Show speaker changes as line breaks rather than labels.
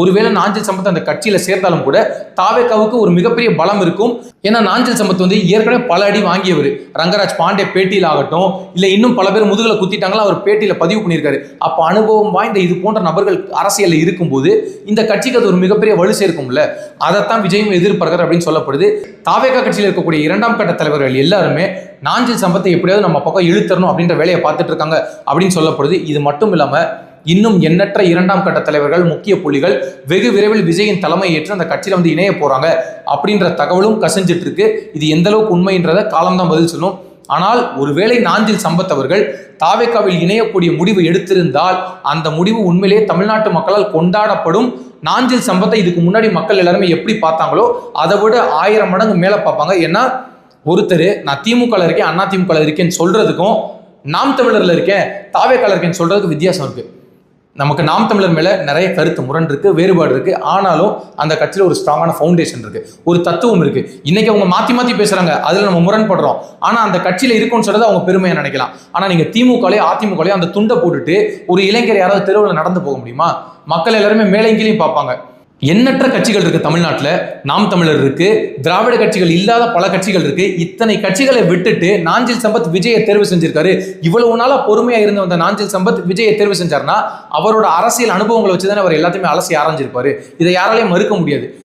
ஒருவேளை நாஞ்சில் சம்பத் அந்த கட்சியில சேர்த்தாலும் கூட தாவேக்காவுக்கு ஒரு மிகப்பெரிய பலம் இருக்கும். ஏன்னா நாஞ்சில் சம்பத் வந்து ஏற்கனவே பல அடி வாங்கியவர். ரங்கராஜ் பாண்டே பேட்டியில் ஆகட்டும் இல்ல இன்னும் பல பேர் முதுகில் குத்திட்டாங்களா அவர் பேட்டியில பதிவு பண்ணியிருக்காரு. அப்ப அனுபவம் வாய்ந்த இது போன்ற நபர்கள் அரசியல்ல இருக்கும்போது இந்த கட்சிக்கு அது ஒரு மிகப்பெரிய வலு சேர்க்கும்ல. அதைத்தான் விஜயும் எதிர்பார்க்கிறார் அப்படின்னு சொல்லப்படுது. தாவேக்கா கட்சியில் இருக்கக்கூடிய இரண்டாம் கட்ட தலைவர்கள் எல்லாருமே நாஞ்சில் சம்பத்தை எப்படியாவது நம்ம பக்கம் இழுத்தரணும் அப்படின்ற வேலையை பார்த்துட்டு இருக்காங்க அப்படின்னு சொல்லப்படுது. இது மட்டும் இல்லாமல் இன்னும் எண்ணற்ற இரண்டாம் கட்ட தலைவர்கள் முக்கிய புள்ளிகள் வெகு விரைவில் விஜயின் தலைமை ஏற்று அந்த கட்சியில வந்து இணைய போறாங்க அப்படின்ற தகவலும் கசிஞ்சிட்டு இருக்கு இது எந்த அளவுக்கு உண்மைன்றத காலம்தான் பதில் சொல்லும். ஆனால் ஒருவேளை நாஞ்சில் சம்பத் அவர்கள் தாவேக்காவில் இணையக்கூடிய முடிவு எடுத்திருந்தால் அந்த முடிவு உண்மையிலேயே தமிழ்நாட்டு மக்களால் கொண்டாடப்படும். நாஞ்சில் சம்பத்தை இதுக்கு முன்னாடி மக்கள் எல்லாருமே எப்படி பார்த்தாங்களோ அதை விட ஆயிரம் மடங்கு மேலே பார்ப்பாங்க. ஏன்னா ஒருத்தர் நான் திமுக இருக்கேன் அண்ணா திமுக இருக்கேன்னு சொல்றதுக்கும் நாம் தமிழர்ல இருக்கேன் தாவேக்கால இருக்கேன்னு சொல்றதுக்கு வித்தியாசம் இருக்கு. நமக்கு நாம் தமிழர் மேல நிறைய கருத்து முரண் இருக்கு வேறுபாடு இருக்கு. ஆனாலும் அந்த கட்சியில ஒரு ஸ்ட்ராங்கான ஃபவுண்டேஷன் இருக்கு. ஒரு தத்துவம் இருக்கு. இன்னைக்கு அவங்க மாத்தி மாத்தி பேசுறாங்க. அதுல நம்ம முரண்படுறோம். ஆனா அந்த கட்சியில இருக்கும்னு சொல்றது அவங்க பெருமையாக நினைக்கலாம். ஆனா நீங்க திமுகலையோ அதிமுகலையோ அந்த துண்டை போட்டுட்டு ஒரு இளைஞர் யாராவது தெருவில் நடந்து போக முடியுமா? மக்கள் எல்லாருமே மேலைங்களையும் பார்ப்பாங்க. எண்ணற்ற கட்சிகள் இருக்கு தமிழ்நாட்டில். நாம் தமிழர் இருக்கு. திராவிட கட்சிகள் இல்லாத பல கட்சிகள் இருக்கு. இத்தனை கட்சிகளை விட்டுட்டு நாஞ்சில் சம்பத் விஜயை தேர்வு செஞ்சிருக்காரு. இவ்வளவு நாளா பொறுமையா இருந்து வந்த நாஞ்சில் சம்பத் விஜயை தேர்வு செஞ்சார்னா அவரோட அரசியல் அனுபவங்களை வச்சு தானே அவர் எல்லாத்தையுமே அலசி ஆராய்ஞ்சிருப்பாரு. இதை யாராலையும் மறுக்க முடியாது.